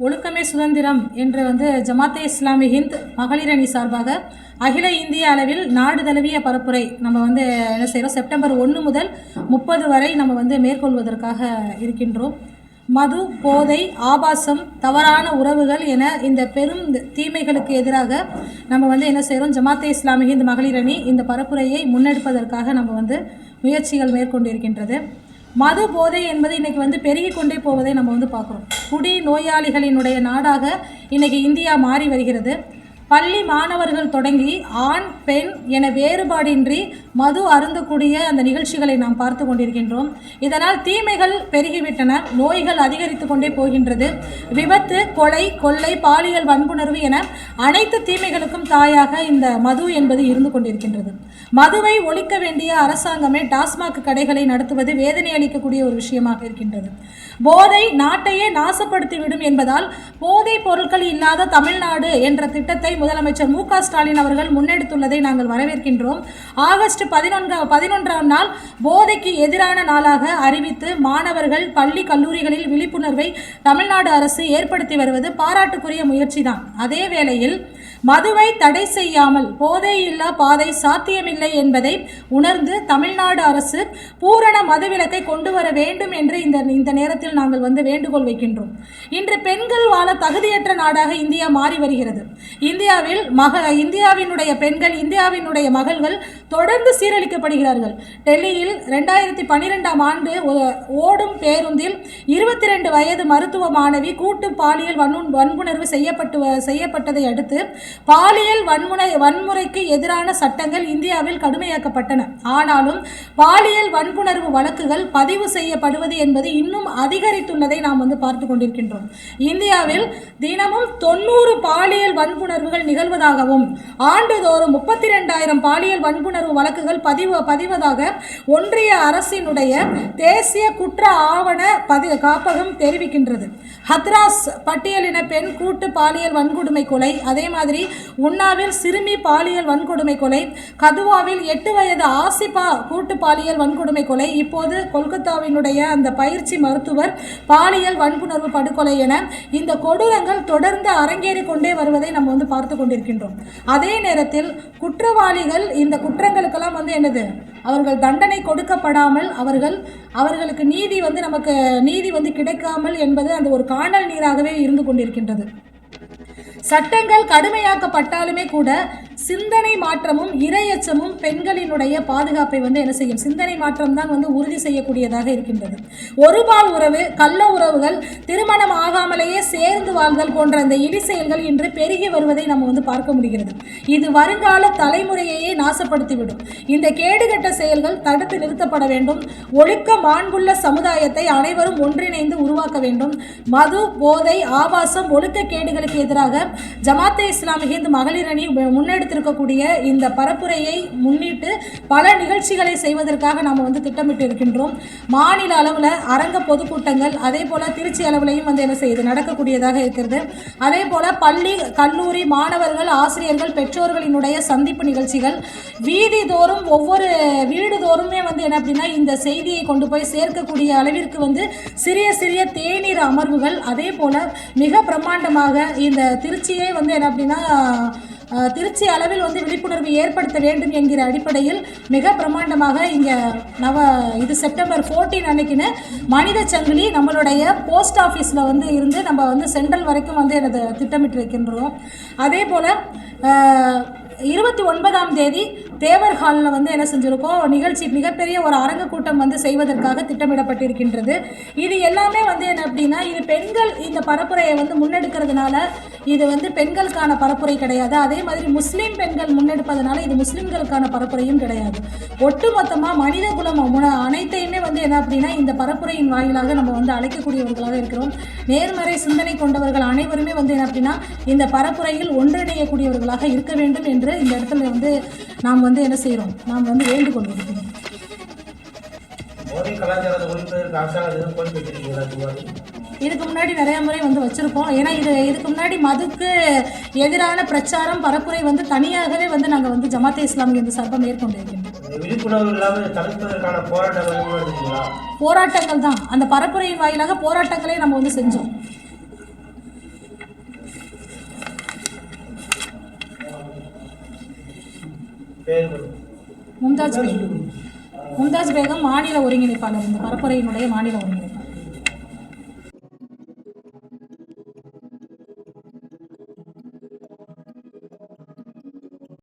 ஒழுக்கமே சுதந்திரம் என்று வந்து ஜமாத்தே இஸ்லாமி ஹிந்த் மகளிர் அணி சார்பாக அகில இந்திய அளவில் நாடு தழுவிய பரப்புரை நம்ம வந்து என்ன செய்கிறோம் செப்டம்பர் ஒன்று முதல் முப்பது வரை நம்ம வந்து மேற்கொள்வதற்காக இருக்கின்றோம். மது போதை ஆபாசம் தவறான உறவுகள் என இந்த பெரும் தீமைகளுக்கு எதிராக நம்ம வந்து என்ன செய்கிறோம் ஜமாத்தே இஸ்லாமி ஹிந்த் மகளிர் அணி இந்த பரப்புரையை முன்னெடுப்பதற்காக நம்ம வந்து முயற்சிகள் மேற்கொண்டிருக்கின்றது. மது போதை என்பது இன்னைக்கு வந்து பெருகி கொண்டே போவதை நம்ம வந்து பார்க்குறோம். குடி நோயாளிகளினுடைய நாடாக இன்னைக்கு இந்தியா மாறி வருகிறது. பள்ளி மாணவர்கள் தொடங்கி ஆண் பெண் என வேறுபாடின்றி மது அருந்தக்கூடிய அந்த நிகழ்ச்சிகளை நாம் பார்த்து கொண்டிருக்கின்றோம். இதனால் தீமைகள் பெருகிவிட்டன நோய்கள் அதிகரித்து கொண்டே போகின்றது. விபத்து கொலை கொள்ளை பாலியல் வன்புணர்வு என அனைத்து தீமைகளுக்கும் தாயாக இந்த மது என்பது இருந்து கொண்டிருக்கின்றது. மதுவை ஒழிக்க வேண்டிய அரசாங்கமே டாஸ்மாக் கடைகளை நடத்துவது வேதனை அளிக்கக்கூடிய ஒரு விஷயமாக இருக்கின்றது. போதை நாட்டையே நாசப்படுத்திவிடும் என்பதால் போதைப் பொருட்கள் இல்லாத தமிழ்நாடு என்ற திட்டத்தை முதலமைச்சர் மு க ஸ்டாலின் அவர்கள் முன்னெடுத்துள்ளதை நாங்கள் வரவேற்கின்றோம். ஆகஸ்ட் பதினொன்றாம் பதினொன்றாம் நாள் போதைக்கு எதிரான நாளாக அறிவித்து மாணவர்கள் பள்ளி கல்லூரிகளில் விழிப்புணர்வை தமிழ்நாடு அரசு ஏற்படுத்தி வருவது பாராட்டுக்குரிய முயற்சிதான். அதே வேளையில் மதுவை தடை செய்யாமல் போதையில்லா பாதை சாத்தியமில்லை என்பதை உணர்ந்து தமிழ்நாடு அரசு பூரண மதுவிலக்கை கொண்டு வர வேண்டும் என்று இந்த இந்த நேரத்தில் நாங்கள் வந்து வேண்டுகோள் வைக்கின்றோம். இன்று பெண்கள் வாழ தகுதியற்ற நாடாக இந்தியா மாறி வருகிறது. இந்தியாவில் மக இந்தியாவினுடைய பெண்கள் இந்தியாவினுடைய மகள்கள் தொடர்ந்து சீரழிக்கப்படுகிறார்கள். டெல்லியில் ரெண்டாயிரத்தி பன்னிரெண்டாம் ஆண்டு ஓடும் பேருந்தில் இருபத்தி ரெண்டு வயது மருத்துவ மாணவி கூட்டு பாலியல் வன்பு வன்புணர்வு செய்யப்பட்டு வ- செய்யப்பட்டதை அடுத்து பாலியல் வன்முறை வன்முறைக்கு எதிரான சட்டங்கள் இந்தியாவில் கடுமையாக்கப்பட்டன. ஆனாலும் பாலியல் வன்புணர்வு வழக்குகள் பதிவு செய்யப்படுவது என்பது இன்னும் அதிகரித்துள்ளதை நாம் வந்து பார்த்து கொண்டிருக்கின்றோம். இந்தியாவில் தினமும் தொண்ணூறு பாலியல் வன்புணர்வுகள் நிகழ்வதாகவும் ஆண்டுதோறும் முப்பத்தி ரெண்டாயிரம் பாலியல் வன்புணர்வு வழக்குகள் பதிவு பதிவதாக ஒன்றிய அரசினுடைய தேசிய குற்ற ஆவண பதி காப்பகம் தெரிவிக்கின்றது. ஹத்ராஸ் பட்டியலின பெண் கூட்டு பாலியல் வன்கொடுமை கொலை அதே மாதிரி உன்னாவில் சிறுமி பாலியல் வன்கொடுமை கொலை கதுவாவில் எட்டு வயது ஆசிபா கூட்டு பாலியல் வன்கொடுமை கொலை. இப்போது கொல்கத்தாவினுடைய அந்த பயிற்சி மருத்துவர் பாலியல் வன்புணர்வு படுகொலை என இந்த கொடூரங்கள் தொடர்ந்து அரங்கேறி கொண்டே வருவதை நம்ம வந்து பார்த்து கொண்டிருக்கின்றோம். அதே நேரத்தில் குற்றவாளிகள் இந்த குற்றங்களுக்கெல்லாம் வந்து என்னது? அவர்கள் தண்டனை கொடுக்கப்படாமல் அவர்கள் அவர்களுக்கு நீதி வந்து நமக்கு நீதி வந்து கிடைக்காமல் என்பது அந்த ஒரு காணல் நீராகவே இருந்து கொண்டிருக்கின்றது. சட்டங்கள் கடுமையாக்கப்பட்டாலுமே கூட சிந்தனை மாற்றமும் இரையச்சமும் பெண்களினுடைய பாதுகாப்பை வந்து என்ன செய்யும்? சிந்தனை மாற்றம் தான் வந்து உறுதி செய்யக்கூடியதாக இருக்கின்றது. ஒருபால் உறவு கள்ள உறவுகள் திருமணம் ஆகாமலேயே சேர்ந்து வாழ்தல் போன்ற அந்த இடி செயல்கள் இன்று பெருகி வருவதை நம்ம வந்து பார்க்க முடிகிறது. இது வருங்கால தலைமுறையையே நாசப்படுத்திவிடும். இந்த கேடுகட்ட செயல்கள் தடுத்து நிறுத்தப்பட வேண்டும். ஒழுக்க மாண்புள்ள சமுதாயத்தை அனைவரும் ஒன்றிணைந்து உருவாக்க வேண்டும். மது போதை ஆபாசம் ஒழுக்க கேடுகளுக்கு எதிராக ஜமாத்தே இஸ்லாமிய ஹிந்த் மகளிர் அணி முன்னெடுத்திருக்கக்கூடிய இந்த பரப்புரையை முன்னிட்டு பல நிகழ்ச்சிகளை செய்வதற்காக நாம் வந்து திட்டமிட்டு இருக்கின்றோம். மாநில அளவில் அரங்க பொதுக்கூட்டங்கள் அதே போல் திருச்சி அளவிலையும் வந்து என்ன செய்யுது? நடக்கக்கூடியதாக இருக்கிறது. அதே போல் பள்ளி கல்லூரி மாணவர்கள் ஆசிரியர்கள் பெற்றோர்களினுடைய சந்திப்பு நிகழ்ச்சிகள் வீதி தோறும் ஒவ்வொரு வீடு தோறுமே வந்து என்ன அப்படின்னா இந்த செய்தியை கொண்டு போய் சேர்க்கக்கூடிய அளவிற்கு வந்து சிறிய சிறிய தேநீர் அமர்வுகள் அதே போல் மிக பிரம்மாண்டமாக இந்த திருச்சியே வந்து என்ன அப்படின்னா திருச்சி அளவில் வந்து விழிப்புணர்வு ஏற்படுத்த வேண்டும் என்கிற அடிப்படையில் மிக பிரமாண்டமாக இங்கே நவ இது செப்டம்பர் 14 அன்னைக்குன்னு மனித சங்கிலி நம்மளுடைய போஸ்ட் ஆஃபீஸில் வந்து இருந்து நம்ம வந்து சென்ட்ரல் வரைக்கும் வந்து எனது திட்டமிட்டு வைக்கின்றோம் அதே போல் இருபத்தி ஒன்பதாம் தேதி தேவர் ஹாலில் வந்து என்ன செஞ்சுருக்கோம்? நிகழ்ச்சி மிகப்பெரிய ஒரு அரங்கு கூட்டம் வந்து செய்வதற்காக திட்டமிடப்பட்டிருக்கின்றது. இது எல்லாமே வந்து என்ன அப்படின்னா இது பெண்கள் இந்த பரப்புரையை வந்து முன்னெடுக்கிறதுனால இது வந்து பெண்களுக்கான பரப்புரை கிடையாது. அதே மாதிரி முஸ்லீம் பெண்கள் முன்னெடுப்பதனால இது முஸ்லீம்களுக்கான பரப்புரையும் கிடையாது. ஒட்டுமொத்தமாக மனித குலம் அனைத்தையுமே வந்து என்ன அப்படின்னா இந்த பரப்புரையின் வாயிலாக நம்ம வந்து அழைக்கக்கூடியவர்களாக இருக்கிறோம். நேர்மறை சிந்தனை கொண்டவர்கள் அனைவருமே வந்து என்ன அப்படின்னா இந்த பரப்புரையில் ஒன்றிணையக்கூடியவர்களாக இருக்க வேண்டும் என்று இந்த இடத்துல வந்து நாம் வந்து என்ன செய்கிறோம் நாம் வந்து வச்சிருக்கீங்களா துவாரி இதுக்கு முன்னாடி நிறைய முறை வந்து வச்சுருக்கோம் ஏன்னா இது இதுக்கு முன்னாடி மதுக்கு எதிரான பிரச்சாரம் பரப்புரை வந்து தனியாகவே வந்து நாங்கள் வந்து ஜமாத்தே இஸ்லாமிய இந்த சார்பாக எதுவும் எடுத்தீங்களா போராட்டங்கள் தான். அந்த பரப்புரையின் வாயிலாக போராட்டங்களே நம்ம வந்து செஞ்சோம். மும்தாஜ் பேகம் மும்தாஜ் பேகம் மாநில ஒருங்கிணைப்பாளர் இந்த பரப்புரையினுடைய மாநில ஒருங்கிணைப்பாளர்.